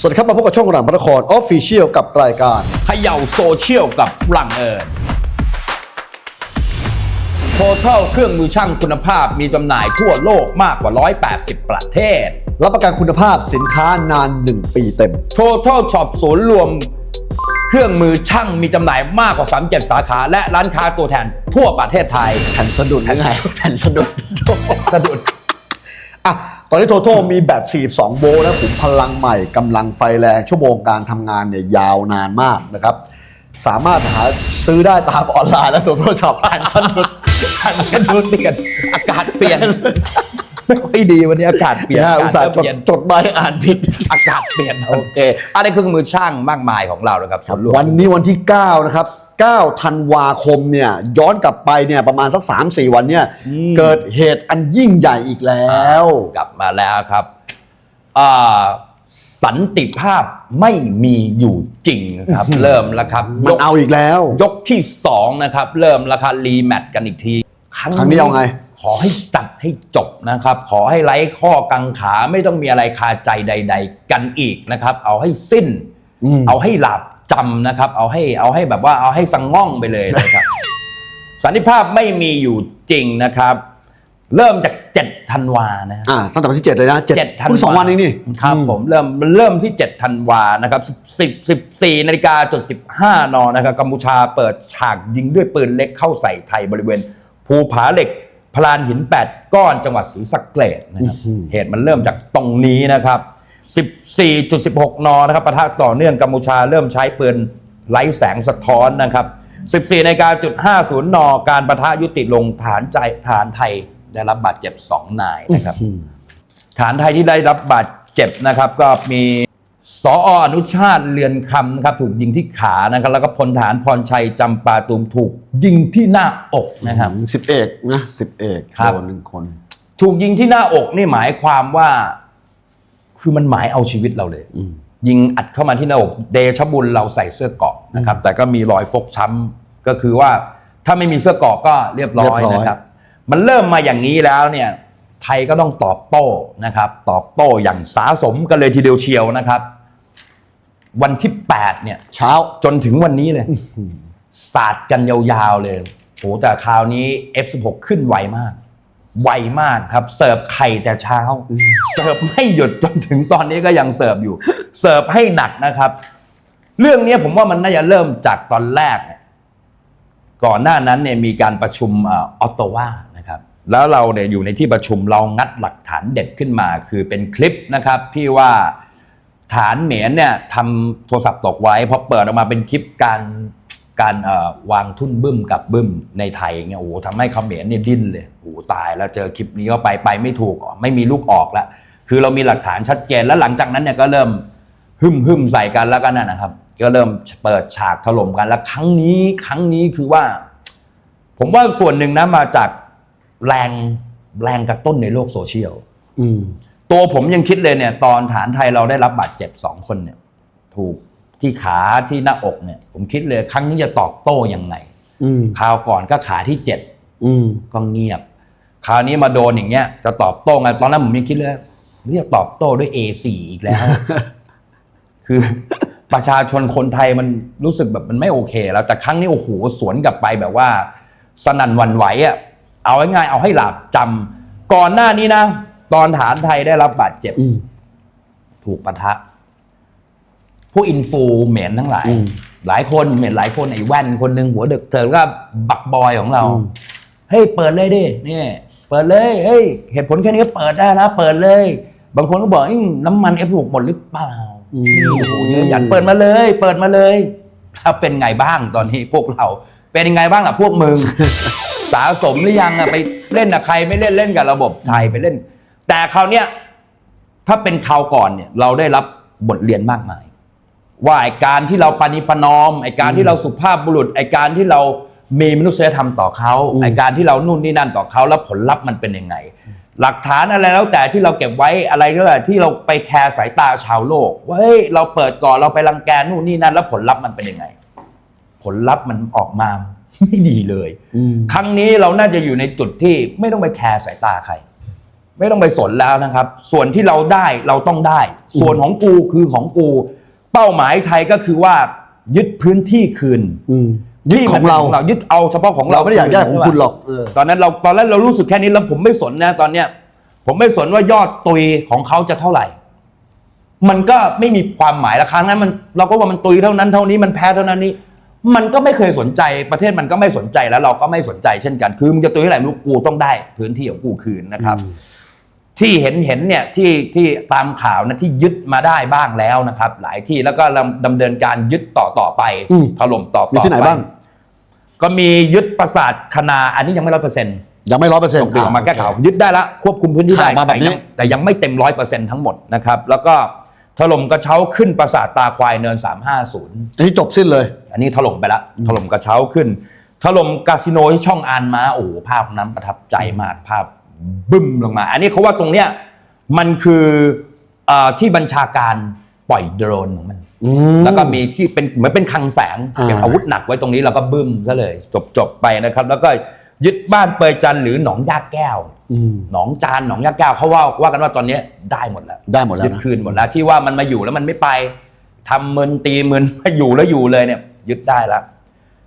สวัสดีครับมาพบกับช่องหลังพระนครออฟฟิเชียลกับรายการเขย่าโซเชียลกับรังเอิญโทเทลเครื่องมือช่างคุณภาพมีจำหน่ายทั่วโลกมากกว่า 180 ประเทศ รับประกันคุณภาพสินค้านาน 1 ปีเต็ม Total Shop ศูนย์รวม เครื่องมือช่างมีจำหน่ายมากกว่า 37 สาขา และร้านค้าตัวแทนทั่วประเทศไทย แผ่นสะดุดหรือไงแผ่นสะดุด สะดุด อะตอนนี้โทโทมีแบต 42 โวลต์และขุมพลังใหม่กำลังไฟแรง ชั่วโมงการทำงานเนี่ยยาวนานมากนะครับ สามารถหาซื้อได้ตามออนไลน์และโทโทช็อปแผ่นสะดุดแผ่นสะดุดเปลี่ยนอากาศเปลี่ยนไม่ค่อยดีวันนี้อากาศเปลี่ยนเนี่ยอุตส่าห์จดเปลี่ยนจดใบอ่านผิดอากาศเปลี่ยนโอเคอันนี้เครื่องมือช่างมากมายของเรานะครับส่วนรวมวันนี้วันที่ 9 นะครับ 9ธันวาคมเนี่ยย้อนกลับไปเนี่ยประมาณสัก 3-4 วันเนี่ยเกิดเหตุอันยิ่งใหญ่อีกแล้ว กลับมาแล้วครับอ่าสันติภาพไม่มีอยู่จริงครับ เริ่มแล้วครับมันเอาอีกแล้ว ยกที่สองนะครับ เริ่มราคารีแมตช์กันอีกที ครั้งนี้เอาไง ขอให้จัดให้จบนะครับ ขอให้ไร้ข้อกังขาไม่ต้องมีอะไรคาใจใด ๆ กันอีกนะครับ เอาให้สิ้นอืมเอาให้หลับ จำนะครับ เอาให้เอาให้แบบว่าเอาให้สังง่องไปเลยนะครับ สันติภาพไม่มีอยู่จริงนะครับ เริ่มจาก7ธันวานะฮะอ่าตั้งแต่วันที่7เลยนะ7เจ็ดธันวาเพิ่งสองวันเองนี่ครับอืผมเริ่มมันเริ่มที่7ธันวานะครับ10 14นาฬิกาจุด15นนะครับกัมพูชาเปิดฉากยิงด้วยปืนเล็กเข้าใส่ไทยบริเวณ ภูผาเหล็กพลานหิน8ก้อนจังหวัดศรีสะเกษนะครับเหตุมันเริ่มจากตรงนี้นะครับ 14.16 นนะครับปะทะต่อเนื่องกัมพูชาเริ่มใช้ปืนไร้แสงสะท้อนนะครับ 14นาฬิกาจุด50 น การประทะยุติลงฐานใจฐานไทยได้รับบาดเจ็บ 2 นายนะครับ ฐานไทยที่ได้รับบาดเจ็บนะครับ ก็มีสออนุชาติเรือนคำนะครับ ถูกยิงที่ขานะครับ แล้วก็พลฐานพรชัยจำปาตุมถูกยิงที่หน้าอกนะครับสิบเอกนะสิบเอกครับโดนหนึ่งคน ถูกยิงที่หน้าอกนี่หมายความว่า คือมันหมายเอาชีวิตเราเลยอืมยิงอัดเข้ามาที่หน้าอกเดชบุญเราใส่เสื้อเกราะนะครับ แต่ก็มีรอยฟกช้ำก็คือว่าถ้าไม่มีเสื้อเกราะก็เรียบร้อยนะครับ มันเริ่มมาอย่างนี้แล้วเนี่ยไทยก็ต้องตอบโต้นะครับ ตอบโต้อย่างสาสมกันเลยทีเดียวเชียวนะครับ วันที่8เนี่ย เช้าจนถึงวันนี้เลยสาดกันยาวๆเลยโหแต่คราวนี้ F16 ขึ้นไวมาก ไวมากครับ เสิร์ฟไข่แต่เช้า เสิร์ฟไม่หยุดจนถึงตอนนี้ก็ยังเสิร์ฟอยู่ เสิร์ฟให้หนักนะครับ เรื่องนี้ผมว่ามันน่าจะเริ่มจากตอนแรกเนี่ยก่อนหน้านั้นเนี่ยมีการประชุมออตโตวานะครับ แล้วเราเนี่ยอยู่ในที่ประชุมเรางัดหลักฐานเด็ดขึ้นมา คือเป็นคลิปนะครับที่ว่าฐานเหมียนเนี่ยทำโทรศัพท์ตกไว้พอเปิดออกมาเป็นคลิปการ การเอ่อวางทุ่นบึ้มกับบึ้มในไทยเงี้ยโอ้โหทำให้เขมรเนี่ยดิ้นเลยโอ้โหตายแล้วเจอคลิปนี้ก็ไปไปไม่ถูกไม่มีลูกออกแล้วคือเรามีหลักฐานชัดเจนแล้วหลังจากนั้นเนี่ยก็เริ่มหึมหึมใส่กันแล้วก็นั่นนะครับ ก็เริ่มเปิดฉากถล่มกันแล้วครั้งนี้ครั้งนี้คือว่า ผมว่าส่วนหนึ่งนะมาจากแรงแรงกระตุ้นในโลกโซเชียลอืมตัวผมยังคิดเลยเนี่ย ตอนฐานไทยเราได้รับบาดเจ็บสองคนเนี่ย ถูก ที่ขาที่หน้าอกเนี่ย ผมคิดเลยครั้งนี้จะตอบโต้ยังไงอืมคราวก่อนก็ขาที่เจ็ดอืมก็เงียบ คราวนี้มาโดนอย่างเงี้ยจะตอบโต้ไงตอนนั้นผมยังคิดเลยเรียกตอบโต้ด้วย A4 อีกแล้ว คือประชาชนคนไทยมันรู้สึกแบบมันไม่โอเค แล้วแต่ครั้งนี้โอ้โหสวนกลับไปแบบว่า สนั่นหวันไหวอะเอาง่ายๆเอาให้หลับจำก่อนหน้านี้นะ ตอนฐานไทยได้รับบาดเจ็บอืมถูกปะทะ ผู้อินฟูเหม็นทั้งหลายอืมหลายคนเหม็นหลายคนไอ้แว่นคนหนึ่งหัวเด็กเธอก็บักบอยของเราอืมเฮ้ยเปิดเลยดินี่เปิดเลยเฮ้ยเหตุผลแค่นี้ก็เปิดได้นะ เปิดเลย บางคนก็บอกอื้อน้ำมันเอฟหกหมดหรือเปล่าอืมนี่โอ้โหเยอะหยันเปิดมาเลย เปิดมาเลยถ้าเป็นไงบ้างตอนนี้พวกเรา เป็นยังไงบ้างล่ะพวกมึงสะสมหรือยังอะไปเล่นกับใครไม่เล่นเล่นกับระบบไทยไปเล่น แต่คราวเนี้ยถ้าเป็นคราวก่อนเนี่ย เราได้รับบทเรียนมากมาย ว่าไอการที่เราปณิประนอมไอการที่เราสุภาพบุรุษไอการที่เรามีมนุษยธรรมต่อเขาอืมไอการที่เรานู่นนี่นั่นต่อเขาแล้วผลลัพธ์มันเป็นยังไง หลักฐานอะไรแล้วแต่ที่เราเก็บไว้อะไรก็แล้วแต่ที่เราไปแคร์สายตาชาวโลกว่าเฮ้ยเราเปิดก่อนเราไปรังแกนู่นนี่นั่นแล้วผลลัพธ์มันเป็นยังไง ผลลัพธ์มันออกมาไม่ดีเลยอืมครั้งนี้เราน่าจะอยู่ในจุดที่ไม่ต้องไปแคร์สายตาใคร ไม่ต้องไปสนแล้วนะครับ ส่วนที่เราได้เราต้องได้ ส่วนของกูคือของกู เป้าหมายไทยก็คือว่ายึดพื้นที่คืนอืมยึดของเราที่มันป็นยึดเอาเฉพาะของเราเราไม่ได้อยากได้ของคุณหรอกเออตอนนั้นเราตอนแรกเรารู้สึกแค่นี้แล้วผมไม่สนนะตอนเนี้ย ผมไม่สนว่ายอดตุยของเขาจะเท่าไหร่ มันก็ไม่มีความหมายละครั้งนั้นมันเราก็ว่ามันตุยเท่านั้นเท่านี้มันแพ้เท่านั้นนี้ มันก็ไม่เคยสนใจประเทศมันก็ไม่สนใจแล้วเราก็ไม่สนใจเช่นกัน คือมึงจะตุยเท่าไหร่ไม่รู้กูต้องได้พื้นที่ของกูคืนนะครับ ที่เห็นเห็นเนี่ยที่ที่ตามข่าวนะที่ยึดมาได้บ้างแล้วนะครับ หลายที่แล้วก็ดำเนินการยึดต่อต่อไปอืมถล่มต่อมีต่อที่ไหนปบ้างก็มียึดปราสาทคณาอันนี้ยังไม่ร้อยเปอร์เซ็นต์ยังไม่ร้อยเปอร์เซ็นตต์กดึงออกมาแก้ข่าวยึดได้ละควบคุมพื้นที่ได้ข่าวมาแบบแต่นี้ยังแต่ยังไม่เต็มร้อยเปอร์เซ็นต์ทั้งหมดนะครับ แล้วก็ถล่มกระเช้าขึ้นปราสาทตาควายเนิน350อันนี้จบสิ้นเลย อันนี้ถล่มไปละถล่มกระเช้าขึ้นถล่มคาสิโนที่ช่องอานม้าโอ้โหภาพนั้นประทับใจมากภาพ บึ้มลงมา อันนี้เขาว่าตรงเนี้ยมันคือเอ่อที่บัญชาการปล่อยโดรนของมันอืมแล้วก็มีที่เป็นเหมือนเป็นคลังแสงอ่าเก็บอาวุธหนักไว้ตรงนี้แล้วก็บึ้มซะเลย จบจบไปนะครับ แล้วก็ยึดบ้านเปยจันทร์หรือหนองยาแก้วอืมหนองจานหนองยาแก้วเขาว่าว่ากันว่าตอนนี้ได้หมดแล้ว ได้หมดแล้วยึดนะคืนหมดแล้วที่ว่ามันมาอยู่แล้วมันไม่ไปทำเมินตีเมินมาอยู่แล้วอยู่เลยเนี่ย ยึดได้แล้ว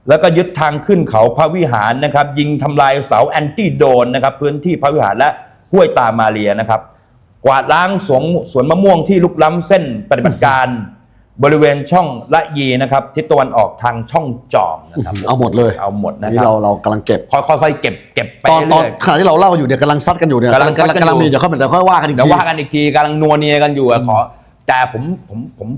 แล้วก็ยึดทางขึ้นเขาพระวิหารนะครับ ยิงทำลายเสาแอนตี้โดรนนะครับ พื้นที่พระวิหารและห้วยตามาเรียนะครับ กวาดล้างสวนสวนมะม่วงที่ลุกล้ำเส้นปฏิบัติการ บริเวณช่องละยีนะครับทิศตะวันออกทางช่องจอมนะครับเอาหมดเลยเอาหมดนะนี่ครัเราบเรากำลังเก็บ ค่อยๆเก็บเก็บไปตอนตอนเรื่อย ขณะที่เราเล่าอยู่เนี่ยกำลังซัดกันอยู่เนี่ยกำลังซัดกันอยู่ กำลังมีเดี๋ยวค่อยเดี๋ยวค่อยว่ากันอีกเดี๋ยวทีว่ากันอีกทีกำลังนัวเนียกันอยู่อะขอแต่ผมผมผม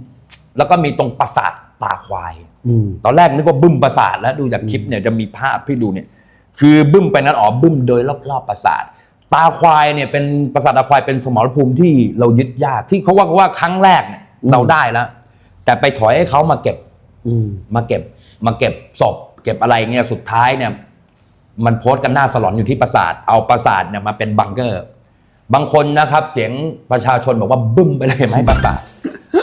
แล้วก็มีตรงปราสาท ตาควายอืมตอนแรกนึกว่าบึ้มปราสาทแล้วดูจากคลิปเนี่ยจะมีภาพที่ดูเนี่ย คือบึ้มไปนั้นอ๋อบึ้มโดยรอบๆปราสาท ตาควายเนี่ยเป็นปราสาทตาควายเป็นสมรภูมิที่เรายึดยากที่เขาว่ากันว่าครั้งแรกเนี่ยอืมเราได้แล้ว แต่ไปถอยให้เขามาเก็บอืมมาเก็บ มาเก็บศพเก็บอะไรเงี้ยสุดท้ายเนี่ย มันโพสต์กันหน้าสลอนอยู่ที่ปราสาท เอาปราสาทเนี่ยมาเป็นบังเกอร์ บางคนนะครับ เสียงประชาชนบอกว่าบึ้มไปเลยไหมปราสาท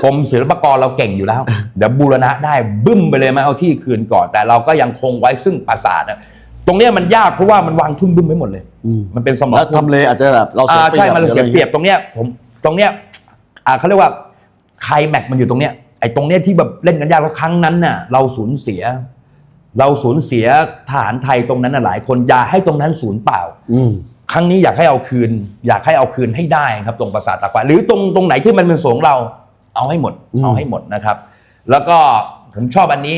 กรมศิลปากรเราเก่งอยู่แล้ว เดี๋ยวบูรณะได้บึ้มไปเลยไหมเอาที่คืนก่อน แต่เราก็ยังคงไว้ซึ่งปราสาทนะตรงเนี้ยมันยากเพราะว่ามันวางทุ่นบึ้มไว้หมดเลยอืมมันเป็นสมรแล้วภูมิทำเลอาจจะแบบเราเสียอ่าเปรียใช่บมันเลยเสียหรืออะเปรียบไงี้ตรงเนี้ยผมตรงเนี้ยอ่าเขาเรียกว่าไคลแม็กมันอยู่ตรงเนี้ยไอ้ตรงเนี้ยที่แบบเล่นกันยากแล้วครั้งนั้นน่ะ เราสูญเสีย เราสูญเสียทหารไทยตรงนั้นน่ะหลายคนอย่าให้ตรงนั้นสูญเปล่า อืมครั้งนี้อยากให้เอาคืน อยากให้เอาคืนให้ได้ครับ ตรงปราสาทตาควายหรือตรงตรงไหนที่มันเป็นสงเรา เอาให้หมดอืมเอาให้หมดนะครับ แล้วก็ผมชอบอันนี้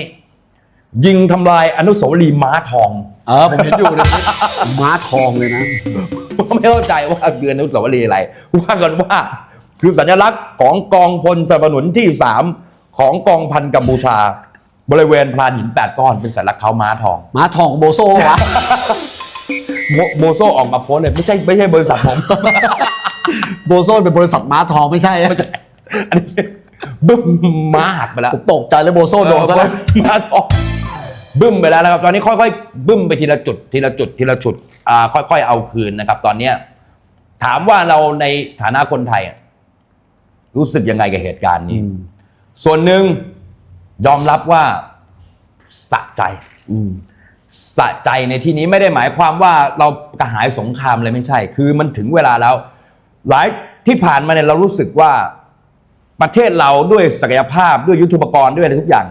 ยิงทำลายอนุสาวรีย์ม้าทอง เออผมเห็นอยู่นะ ม้าทองเลยนะ ผมไม่เข้าใจว่าคืออนุสาวรีย์อะไร ว่ากันว่า คือสัญลักษณ์ของกองพลสนับสนุนที่สามของกองพันกัมพูชา บริเวณพลานหินแปดก้อนเป็นสัญลักษณ์เขาม้าทอง ม้าทองของโบโซ่วะโมโมโซออกมาโพสต์เลยไม่ใช่ไม่ใช่บริษัทผม โบโซ่เป็นบริษัทม้าทองไม่ใช่อะ อันนี้บึ้มม้าหักไปแล้วผมตกใจเลยโบโซ่โดนซะแล้วม้าทองบึ้มไปแล้วนะครับ ตอนนี้ค่อยๆบึ้มไปทีละจุดทีละจุดทีละจุดอ่าค่อยๆเอาคืนนะครับ ตอนเนี้ยถามว่าเราในฐานะคนไทยอะรู้สึกยังไงกับเหตุการณ์นี้อืมส่วนหนึ่งยอมรับว่าสะใจอืมสะใจในที่นี้ไม่ได้หมายความว่าเรากระหายสงครามเลยไม่ใช่ คือมันถึงเวลาแล้ว หลายที่ผ่านมาเนี่ยเรารู้สึกว่า ประเทศเราด้วยศักยภาพด้วยยุทธุปกรณ์ด้วยอะไรทุกอย่าง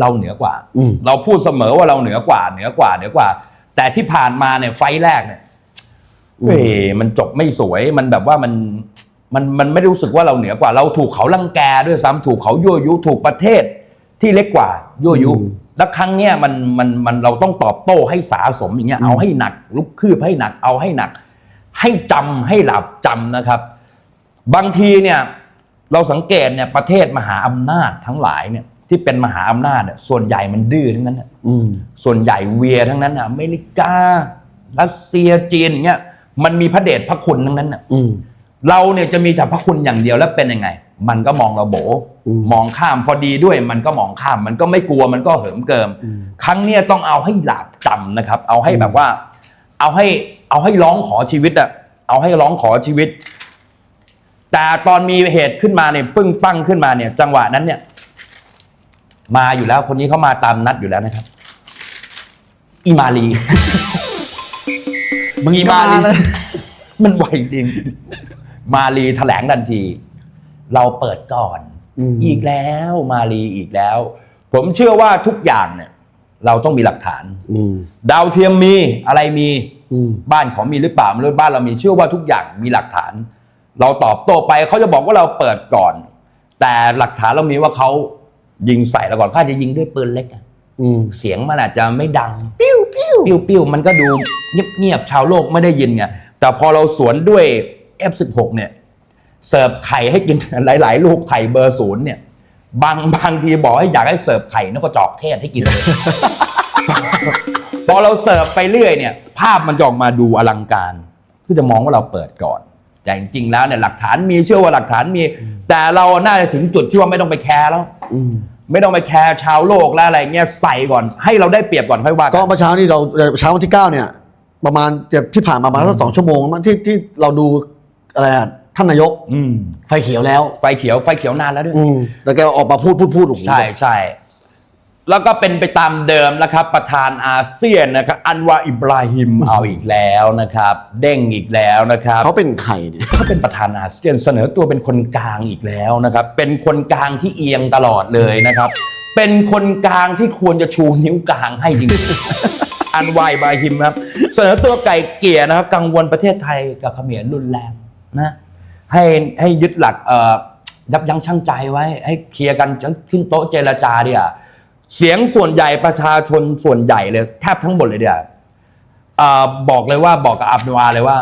เราเหนือกว่าอืมเราพูดเสมอว่าเราเหนือกว่า เหนือกว่าเหนือกว่า แต่ที่ผ่านมาเนี่ยไฟล์แรกเนี่ยเฮ้ยมันจบไม่สวยมันแบบว่ามันมันมันไม่ได้รู้สึกว่าเราเหนือกว่า เราถูกเขาลังแกด้วยซ้ำถูกเขายั่วยุถูกประเทศที่เล็กกว่ายั่วยุอืมแล้วครั้งเนี้ยมันมันมันเราต้องตอบโต้ให้สาสมอย่างเงี้ยเอาให้หนัก ลุกคืบให้หนัก เอาให้หนัก ให้จำให้หลับจำนะครับ บางทีเนี่ย เราสังเกตเนี่ยประเทศมหาอำนาจทั้งหลายเนี่ยที่เป็นมหาอำนาจเนี่ยส่วนใหญ่มันดื้อทั้งนั้นน่ะอืมส่วนใหญ่เวียทั้งนั้นน่ะอเมริการัสเซียจีนอย่างเงี้ยมันมีพระเดชพระคุณทั้งนั้นน่ะอืมเราเนี่ยจะมีแต่พระคุณอย่างเดียวแล้วเป็นยังไง มันก็มองเราโบอืมมองข้ามพอดีด้วย มันก็มองข้าม มันก็ไม่กลัวมันก็เหิมเกิมอืมครั้งเนี้ยต้องเอาให้หลาบจำนะครับ เอาให้แบบว่า เอาให้เอาให้ร้องขอชีวิตอะเอาให้ร้องขอชีวิต แต่ตอนมีเหตุขึ้นมาเนี่ยปึ้งปั้งขึ้นมาเนี่ย จังหวะนั้นเนี่ย มาอยู่แล้วคนนี้เขามาตามนัดอยู่แล้วนะครับ อีมาลีมึงอีมามาลีเลยมันไวจริง มาลีแถลงทันที เราเปิดก่อนอืมอีกแล้วมาลีอีกแล้ว ผมเชื่อว่าทุกอย่างเนี่ย เราต้องมีหลักฐานอืมดาวเทียมมีอะไรมีอืมบ้านของมีหรือเปล่าไม่รู้บ้านเรามีเชื่อว่าทุกอย่างมีหลักฐาน เราตอบโต้ไปเขาจะบอกว่าเราเปิดก่อน แต่หลักฐานเรามีว่าเขายิงใส่เราก่อนเขาอาจจะยิงด้วยปืนเล็กอะอืมเสียงมันอาจจะไม่ดัง ปิ้วปิ้วปิ้วปิ้วมันก็ดูเงียบเงียบๆชาวโลกไม่ได้ยินไงแต่พอเราสวนด้วย F16 เนี่ยเสิร์ฟไข่ให้กินหลาย ๆ ลูกไข่เบอร์ศูนย์เนี่ย บางบางทีบอกให้อยากให้เสิร์ฟไข่นกกระจอกเทศให้กินเลย พอเราเสิร์ฟไปเรื่อยเนี่ย ภาพมันจะออกมาดูอลังการคือจะมองว่าเราเปิดก่อน แต่จริงๆแล้วเนี่ยหลักฐานมีเชื่อว่าหลักฐานมี แต่เราน่าจะถึงจุดที่ว่าไม่ต้องไปแคร์แล้วอืมไม่ต้องไปแคร์ชาวโลกและอะไรเงี้ยใส่ก่อนให้เราได้เปรียบก่อนค่อยว่าก็กันเมื่อเช้านี่เราเช้าวันที่เก้าเนี่ย ประมาณเจ็บที่ผ่านมาประมาณสักสองชั่วโมงมั้งที่ที่เราดูอะไรอะท่านนายก อืมไฟเขียวแล้ว ไฟเขียวไฟเขียวนานแล้วด้วยอืมแต่แกออกมาพูดพูดพูดโอ้โหใช่ใช่ แล้วก็เป็นไปตามเดิมนะครับ ประธานอาเซียนนะครับอันวาอิบราฮิมเอาอีกแล้วนะครับ เด้งอีกแล้วนะครับเขาเป็นใครเนี่ยเขาเป็นประธานอาเซียนเสนอตัวเป็นคนกลางอีกแล้วนะครับ เป็นคนกลางที่เอียงตลอดเลยนะครับ เป็นคนกลางที่ควรจะชูนิ้วกลางให้จริงๆอันวายบาฮิมครับ เสนอตัวไก่เกลี่ยนะครับ กังวลประเทศไทยกับเขมรรุนแรงนะให้ให้ยึดหลักเอ่อยับยั้งชั่งใจไว้ ให้เคลียร์กันขึ้นโต๊ะเจรจาดีอะ เสียงส่วนใหญ่ประชาชนส่วนใหญ่เลยแทบทั้งหมดเลยเดียวอ่าบอกเลยว่าบอกกับอับดุลวาเลยว่า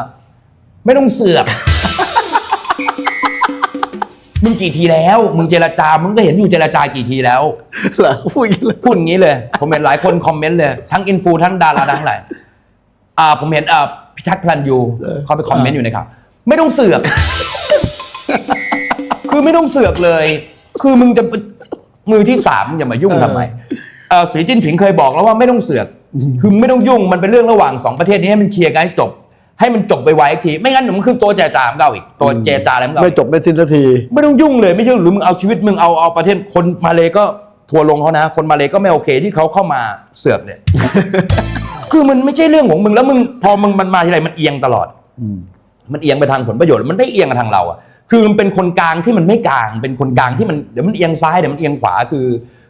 ไม่ต้องเสือก มึงกี่ทีแล้ว มึงเจรจา มึงก็เห็นอยู่เจรจากกี่ทีแล้วเหรอพูดอย่างนี้เลยพูดอย่างนี้เลย ผมเห็นหลายคนคอมเมนต์เลย ทั้งอินฟูทั้งดาราทั้งหลายอ่า ผมเห็นอ่าพิทักษ์พลันยูเขาไปคอมเมนต์อยู่ในข่าวไม่ต้องเสือก คือไม่ต้องเสือกเลย คือมึงจะ มือที่สามมึงอย่ามายุ่งทำไมเอ่อสีจิ้นผิงเคยบอกแล้วว่าไม่ต้องเสือกคือไม่ต้องยุ่งมันเป็นเรื่องระหว่างสองประเทศนี้ให้มันเคลียร์กันให้จบ ให้มันจบไปไวๆอีกทีไม่งั้นเดี๋ยวมันคือตัวเจรจาของเราอีกตัวเจรจาอะไรของเราไม่จบไม่สิ้นสักที ไม่ต้องยุ่งเลยไม่ใช่หรือมึงเอาชีวิตมึงเอาเอาประเทศคนมาเลก็ทัวร์ลงเขานะ คนมาเลก็ไม่โอเคที่เขาเข้ามาเสือกเนี่ย คือมันไม่ใช่เรื่องของมึงแล้วมึงพอมึงมันมาทีไรมันเอียงตลอดอืมมันเอียงไปทางผลประโยชน์มันไม่เอียงกับทางเราอะ คือมันเป็นคนกลางที่มันไม่กลาง เป็นคนกลางที่มันเดี๋ยวมันเอียงซ้ายเดี๋ยวมันเอียงขวาคือ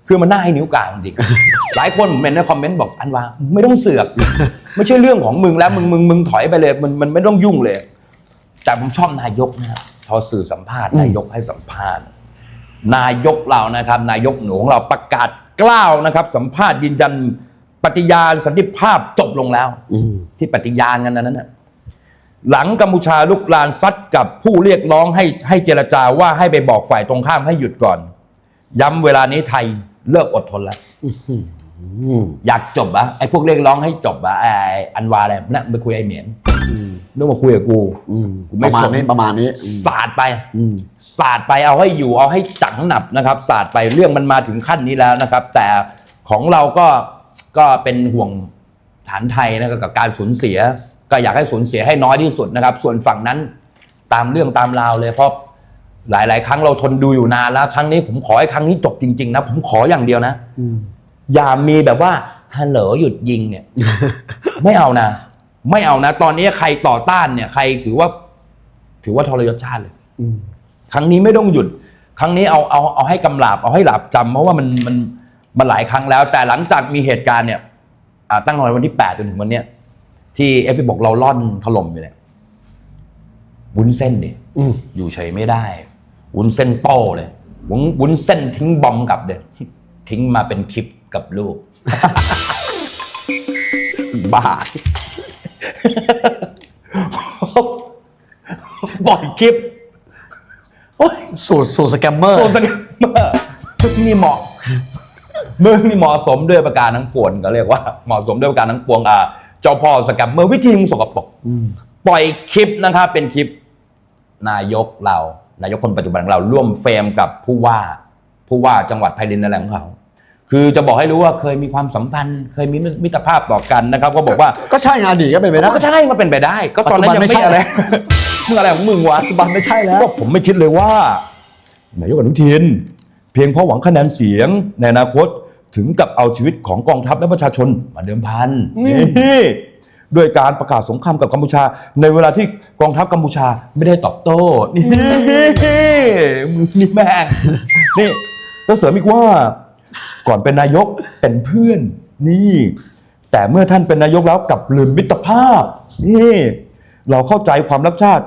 คือมันน่าให้นิ้วกลางจริง หลายคนผมเห็นในคอมเมนต์บอกอันว่าไม่ต้องเสือก ไม่ใช่เรื่องของมึงแล้วมึงมึงมึงถอยไปเลยมันมันไม่ต้องยุ่งเลย แต่ผมชอบนายกนะครับพอสื่อสัมภาษณ์นายกให้สัมภาษณ์ นายกเรานะครับ นายกหนูของเราประกาศกล้าวนะครับ สัมภาษณ์ยืนยันปฏิญาณสันติภาพจบลงแล้วอืมที่ปฏิญาณกันนั้นนะ หลังกัมพูชาลุกลานซัดกับผู้เรียกร้องให้ให้เจรจาว่าให้ไปบอกฝ่ายตรงข้ามให้หยุดก่อน ย้ำเวลานี้ไทยเลิกอดทนแล้วอืมอยากจบอะไอ้พวกเรียกร้องให้จบอะไอ้อันวาอะไรนั่นไปคุยไอ้เหมียนอืมนึกมาคุยกับกูอืมกูไม่ประมาณสนนี้ประมาณนี้อืมสาดไปอืมสาดไปเอาให้อยู่เอาให้จังหนับนะครับสาดไปเรื่องมันมาถึงขั้นนี้แล้วนะครับ แต่ของเราก็ก็เป็นห่วงฐานไทยนะครับกับการสูญเสีย ก็อยากให้สูญเสียให้น้อยที่สุดนะครับ ส่วนฝั่งนั้นตามเรื่องตามราวเลยเพราะหลาย ๆ ครั้งเราทนดูอยู่นานแล้ว ครั้งนี้ผมขอให้ครั้งนี้จบจริง ๆ นะ ผมขออย่างเดียวนะอืมอย่ามีแบบว่าฮัลโหลหยุดยิงเนี่ย ไม่เอานะ ไม่เอานะ ตอนนี้ใครต่อต้านเนี่ย ใครถือว่า ถือว่าทรยศชาติเลยอืมครั้งนี้ไม่ต้องหยุด ครั้งนี้เอาเอาเอาให้กำลาบเอาให้หลับจำเพราะว่ามันมันมันหลายครั้งแล้ว แต่หลังจากมีเหตุการณ์เนี่ยอ่าตั้งแต่วันที่แปดจนถึงวันเนี้ย ที่เอฟบอกเราล่อนถล่มอยู่เนี่ยวุ้นเส้นดิอืมอยู่เฉยไม่ได้ วุ้นเส้นโต้เลยวุ้นวุ้นเส้นทิ้งบอมกลับเด็ทิ้งมาเป็นคลิปกับลูกบ้าปล่อยคลิปโอ๊ยสูตรสูตรสแกมเมอร์โดนสแกมเมอร์นี่เหมาะมึงนี่เหมาะสมด้วยประการทั้งปวงก็เรียกว่าเหมาะสมด้วยประการทั้งปวงอ่าเจ้าพ่อสแกมเมอร์วิธีมึงสกปรกอืมปล่อยคลิปนะครับเป็นคลิป นายกเรา นายกคนปัจจุบันของเราร่วมเฟรมกับผู้ว่า ผู้ว่าจังหวัดไพรินอะไรของเขาคือจะบอกให้รู้ว่าเคยมีความสัมพันธ์ เคยมีมิตรภาพต่อกันนะครับ ก็บอกว่าก็ใช่ไงอดีตก็เป็นไปได้ก็ใช่ว่าเป็นไปได้ ก็ตอนนั้นยังปัจจุบันไม่ไม่ใช่อะไรมึงอะไรของมึงวะปัจจุบันไม่ใช่แล้วก็ผมไม่คิดเลยว่านายกอนุทิน เพียงเพราะหวังคะแนนเสียงในอนาคต ถึงกับเอาชีวิตของกองทัพและประชาชนมาเดิมพันอืมนี่ด้วยการประกาศสงครามกับกัมพูชา ในเวลาที่กองทัพกัมพูชาไม่ได้ตอบโต้นี่มึงนี่แม่งนี่ต้องเสริมอีกว่า ก่อนเป็นนายกเป็นเพื่อนนี่ แต่เมื่อท่านเป็นนายกแล้วกลับลืมมิตรภาพนี่เราเข้าใจความรักชาติ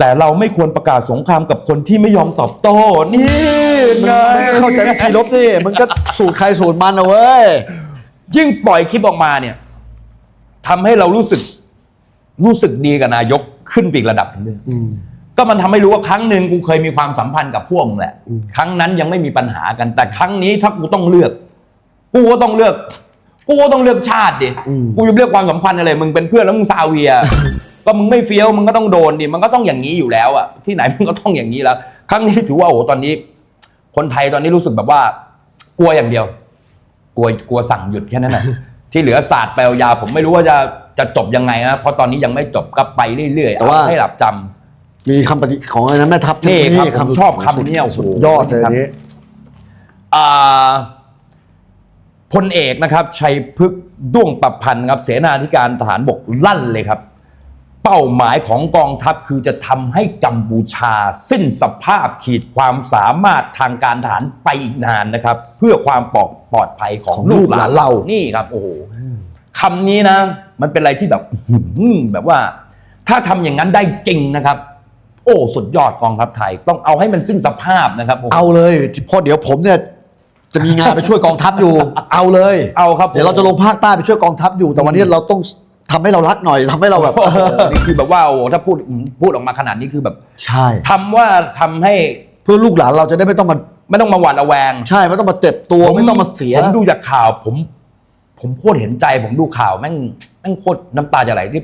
แต่เราไม่ควรประกาศสงครามกับคนที่ไม่ยอมตอบโต้นี่ไงเข้าใจวิธีลบนี่มันก็สูตรใครสูตรมันนะเว้ยยิ่งปล่อยคลิปออกมาเนี่ยทำให้เรารู้สึก รู้สึกดีกับนายกขึ้นไปอีกระดับหนึงเลยอืมก็มันทำให้รู้ว่าครั้งหนึ่งกูเคยมีความสัมพันธ์กับพวกมึงแหละ ครั้งนั้นยังไม่มีปัญหากัน แต่ครั้งนี้ถ้ากูต้องเลือก กูก็ต้องเลือก กูก็ต้องเลือกชาติดิอืมกูจะเลือกความสัมพันธ์อะไรมึงเป็นเพื่อนแล้วมึงซาเวีย ก็มึงไม่เฟี้ยวมึงก็ต้องโดนดิมันก็ต้องอย่างนี้อยู่แล้วอะที่ไหนมึงก็ต้องอย่างนี้แล้ว ครั้งนี้ถือว่าโอ้โหตอนนี้ คนไทยตอนนี้รู้สึกแบบว่า กลัวอย่างเดียว กลัวกลัวสั่งหยุดแค่นั้นแหละที่เหลือศาสตร์ไปยาวๆผมไม่รู้ว่าจะจะจบยังไงนะเพราะตอนนี้ยังไม่จบก็ไปเรื่อยๆแต่ว่าเอาให้หลับจำมีคำปฏิของอะไรนะแม่ทัพนี่ครับที่ผมชอบคำนี้โอ้โหสุดยอดเลยอันนี้อ่าพลเอกนะครับ ชัยพฤกษ์ด้วงประพันธ์ครับเสนาธิการทหารบกลั่นเลยครับ เป้าหมายของกองทัพคือจะทำให้กัมพูชา สิ้นสภาพขีดความสามารถทางการทหารไปอีกนานนะครับ เพื่อความปลอดปลอดภัยของของลูลูกกหหลาลานนเรา นี่ครับโอ้โหคำนี้นะ มันเป็นอะไรที่แบบอื้อหือแบบว่า ถ้าทำอย่างนั้นได้จริงนะครับ โอ้สุดยอดกองทัพไทย ต้องเอาให้มันสิ้นสภาพนะครับผม เอาเลยเพราะเดี๋ยวผมเนี่ยจะมีงานไปช่วยกองทัพอยู่ เอาเลยเอาครับเดี๋ยวเราจะลงภาคใต้ไปช่วยกองทัพอยู่แต่วันนี้เราต้อง ทำให้เรารักหน่อยทำให้เราแบบ โอ้โหนี่คือแบบว่าโอ้โหถ้าพูดพูดออกมาขนาดนี้คือแบบใช่ ทำว่าทำให้เพื่อลูกหลานเราจะได้ไม่ต้องมาไม่ต้องมาหวาดระแวงใช่ไม่ต้องมาเจ็บตัวไม่ต้องมาเสีย ผมดูจากข่าว ผม ผมโคตรเห็นใจ ผมดูข่าวแม่งแม่งโคตรน้ำตาจะไหลที่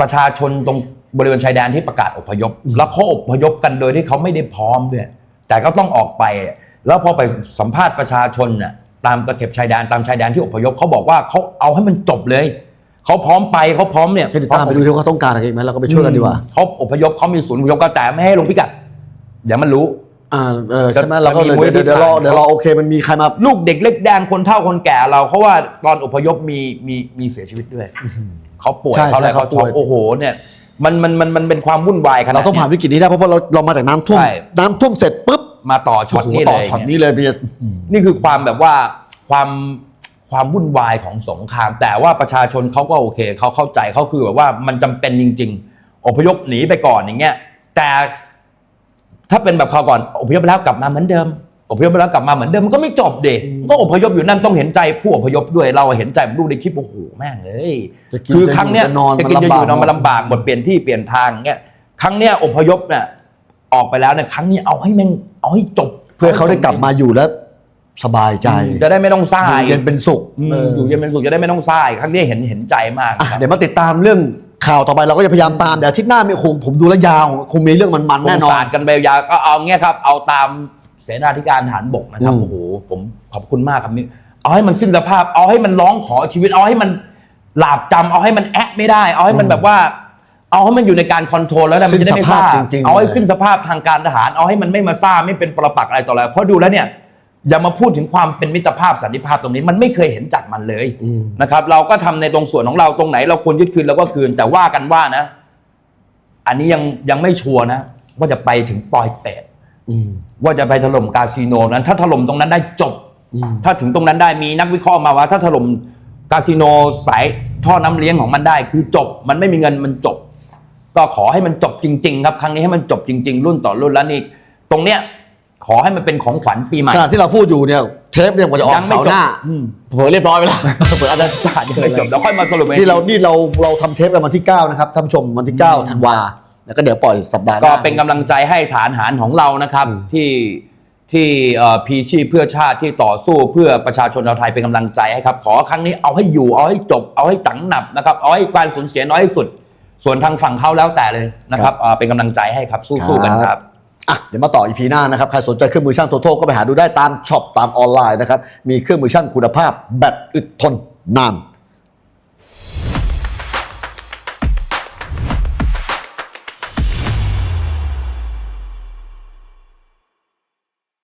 ประชาชนตรงบริเวณชายแดนที่ประกาศอพยพ แล้วเขาอพยพกันโดยที่เขาไม่ได้พร้อมด้วยแต่ก็ต้องออกไป แล้วพอไปสัมภาษณ์ประชาชนน่ะตามตะเข็บชายแดนตามชายแดนที่อพยพเขาบอกว่าเขาเอาให้มันจบเลย เขาพร้อมไปเขาพร้อมเนี่ยให้ติดตามไปดูที่เขาต้องการอะไรไหมเราก็ไปช่วยกันดีกว่าเขาอพยพเขามีศูนย์อพยพก็แต่ไม่ให้ลงพิกัดเดี๋ยวมันรู้อ่าเออใช่ไหมจะเราก็เลยจะมีเดี๋ยวเดี๋ยวรอมูลนิธิเดี๋ยวรอโอเคมันมีใครมาลูกเด็กเล็กแดงคนเฒ่าคนแก่เราเพราะว่าตอนอพยพมีมีมีเสียชีวิตด้วยเขาป่วยใช่เขาอะไรใช่เขาเขาป่ช็อวยกโอ้โหเนี่ยมันมันมันมันเป็นความวุ่นวายขนาดเราต้องผ่านนี้ยวิกฤตนี้ได้เพราะว่าเราเรามาจากน้ำท่วมใช่น้ำท่วมเสร็จปุ๊บมาต่อช็อตโอ้โหนี้ต่เลอยช็อตเนี่ยนี้เลยพี่นี่คือความแบบว่าความ ความวุ่นวายของสงคราม แต่ว่าประชาชนเขาก็โอเคเขาเข้าใจเขาคือแบบว่ามันจำเป็นจริง ๆ อพยพหนีไปก่อนอย่างเงี้ยแต่ถ้าเป็นแบบคราวก่อนอพยพไปแล้วกลับมาเหมือนเดิมอพยพไปแล้วกลับมาเหมือนเดิมมันก็ไม่จบเด็ก็อพยพอยู่นั่นต้องเห็นใจผู้อพยพด้วยเราเห็นใจผมดูในคลิปโอ้โหแม่งเอ้ยจะกินคือจะครั้งเนี้ยจะนอนจะกินมันจะอยู่ลำบากนอนมันลำบากหมดเปลี่ยนที่เปลี่ยนทางเงี้ยครั้งเนี้ยอพยพเนี่ยออกไปแล้วเนี่ยครั้งนี้เอาให้แม่งเอาให้จบ เพื่อเขาได้กลับมาอยู่แล้ว สบายใจจะได้ไม่ต้องซ่าอยู่เย็นเป็นสุขอืมเอออยู่เย็นเป็นสุขจะได้ไม่ต้องซ่าอีกครั้งนี้เห็นเห็นใจมากอะครับ เดี๋ยวมาติดตามเรื่องข่าวต่อไปเราก็จะพยายามตามแต่อาทิตย์หน้ามีคงผมดูแลวยาวคงมีเรื่องมันๆแน่นอสานดกันไปยาวก็เอาเงี้ยครับ เอาตามเสนาธิการทหารบกนะครับอืมโอ้โหผมขอบคุณมากครับนี่เอาให้มันสิ้นสภาพ เอาให้มันร้องขอชีวิต เอาให้มันหลาบจำเอาให้มันแอะไม่ได้ เอาให้มันแบบว่า เอาให้มันอยู่ในการคอนโทรลแล้วนะมันจะได้ไม่ซ่าสิ้นสภาพจริงๆเอาให้เลยสิ้นสภาพทางการทหาร เอาให้มันไม่มาซ่าไม่เป็นปรปักษ์อะไรต่ออะไรเพราะดูแล้วเนี่ย อย่ามาพูดถึงความเป็นมิตรภาพสันติภาพตรงนี้มันไม่เคยเห็นจากมันเลยอืม นะครับ เราก็ทำในตรงส่วนของเราตรงไหน เราควรยึดคืนเราก็คืน แต่ว่ากันว่านะ อันนี้ยังยังไม่ชัวร์นะว่าจะไปถึงปลอยเป็ดอืม ว่าจะไปถล่มคาสิโนนั้น ถ้าถล่มตรงนั้นได้จบ อืม ถ้าถึงตรงนั้นได้มีนักวิเคราะห์มาว่า ถ้าถล่มคาสิโนสายท่อน้ำเลี้ยงของมันได้ คือจบ มันไม่มีเงินมันจบ ก็ขอให้มันจบจริง ๆ ครับ ครั้งนี้ให้มันจบจริง ๆ รุ่นต่อรุ่นแล้วนี่ตรงเนี้ย ขอให้มันเป็นของขวัญปีใหม่ขณะที่เราพูดอยู่เนี่ยเทปเนี่ยกว่าจะออกยังไม่เสาร์จบหน้าอืมเผลอเรียบร้อยไปแล้วเผลออาจจะยังไม่จบแล้วค่อยมาสรุปนี่เรานี่เราเราทำเทปกันวันที่ 9 นะครับท่านผู้ชมวันที่ 9 ธันวาแล้วก็เดี๋ยวปล่อยสัปดาห์หก็น้าเป็นกำลังใจให้ฐานหารของเรานะครับอืมที่ที่เอ่อพีชีพเพื่อชาติที่ต่อสู้เพื่อประชาชนชาวไทยเป็นกำลังใจให้ครับ ขอครั้งนี้เอาให้อยู่เอาให้จบเอาให้ตังหนับนะครับเอาให้การสูญเสียน้อยที่สุด ส่วนทางฝั่งเขาแล้วแต่เลยนะครับเอ่อเป็นกำลังใจให้ครับสู้ๆกันครับ อะเดี๋ยวมาต่ออีพีหน้านะครับ ใครสนใจเครื่องมือช่างโทโทก็ไปหาดูได้ตามช็อปตามออนไลน์นะครับ มีเครื่องมือช่างคุณภาพแบตอึดทนนาน